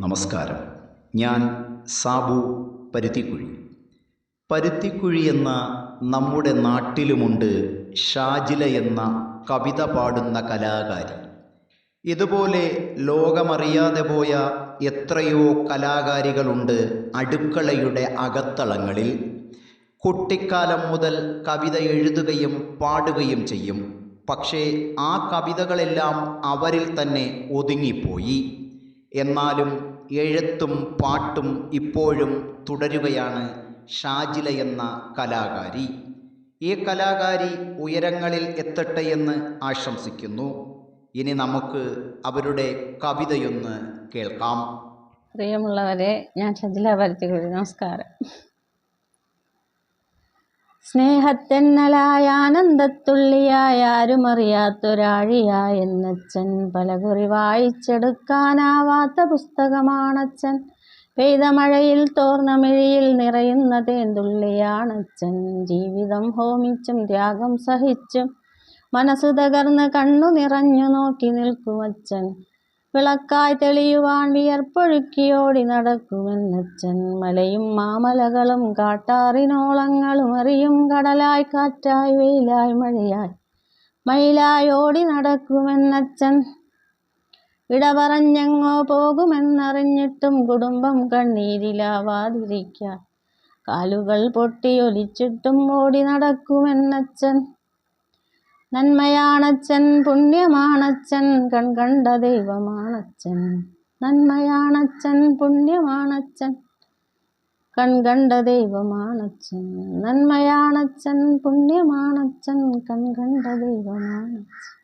നമസ്കാരം. ഞാൻ സാബു പരുത്തിക്കുഴി. പരുത്തിക്കുഴി എന്ന നമ്മുടെ നാട്ടിലുമുണ്ട് ഷാജില എന്ന കവിത പാടുന്ന കലാകാരി. ഇതുപോലെ ലോകമറിയാതെ പോയ എത്രയോ കലാകാരികളുണ്ട് അടുക്കളയുടെ അകത്തളങ്ങളിൽ. കുട്ടിക്കാലം മുതൽ കവിത എഴുതുകയും പാടുകയും ചെയ്യും. പക്ഷേ ആ കവിതകളെല്ലാം അവരിൽ തന്നെ ഒതുങ്ങിപ്പോയി. എന്നാലും എഴുത്തും പാട്ടും ഇപ്പോഴും തുടരുകയാണ് ഷാജില എന്ന കലാകാരി. ഈ കലാകാരി ഉയരങ്ങളിൽ എത്തട്ടെ എന്ന് ആശംസിക്കുന്നു. ഇനി നമുക്ക് അവരുടെ കവിതയൊന്ന് കേൾക്കാം. പ്രിയമുള്ളവരെ ഞാൻ ഷജില പരുത്തിക്കുഴി നമസ്കാരം. സ്നേഹത്തെന്നലായ ആനന്ദത്തുള്ളിയായ ആരുമറിയാത്തൊരാഴിയായ എന്നച്ചൻ പലകുറി വായിച്ചെടുക്കാനാവാത്ത പുസ്തകമാണച്ചൻ പെയ്ത മഴയിൽ തോർന്ന മിഴിയിൽ നിറയുന്ന തേന്തുള്ളിയാണച്ചൻ ജീവിതം ഹോമിച്ചും ത്യാഗം സഹിച്ചും മനസ്സു തകർന്ന് കണ്ണു നിറഞ്ഞു നോക്കി നിൽക്കുമച്ചൻ വിളക്കായി തെളിയുവാൻ വിയർപ്പൊഴുക്കിയോടി നടക്കുമെന്നച്ചൻ മലയും മാമലകളും കാട്ടാറിനോളങ്ങളും അറിയും. കടലായി കാറ്റായി വെയിലായി മഴയായി. മയിലായി ഓടി നടക്കുമെന്നച്ചൻ ഇടപറഞ്ഞെങ്ങോ പോകുമെന്നറിഞ്ഞിട്ടും കുടുംബം കണ്ണീരിലാവാതിരിക്കാൻ. കാലുകൾ പൊട്ടിയൊലിച്ചിട്ടും ഓടി നടക്കുമെന്നച്ചൻ നന്മയാണച്ചൻ പുണ്യമാണച്ചൻ കൺകണ്ട ദൈവമാണച്ചൻ. നന്മയാണച്ചൻ പുണ്യമാണച്ചൻ കൺകണ്ട ദൈവമാണച്ചൻ. നന്മയാണച്ചൻ പുണ്യമാണച്ചൻ കൺകണ്ട ദൈവമാണച്ചൻ.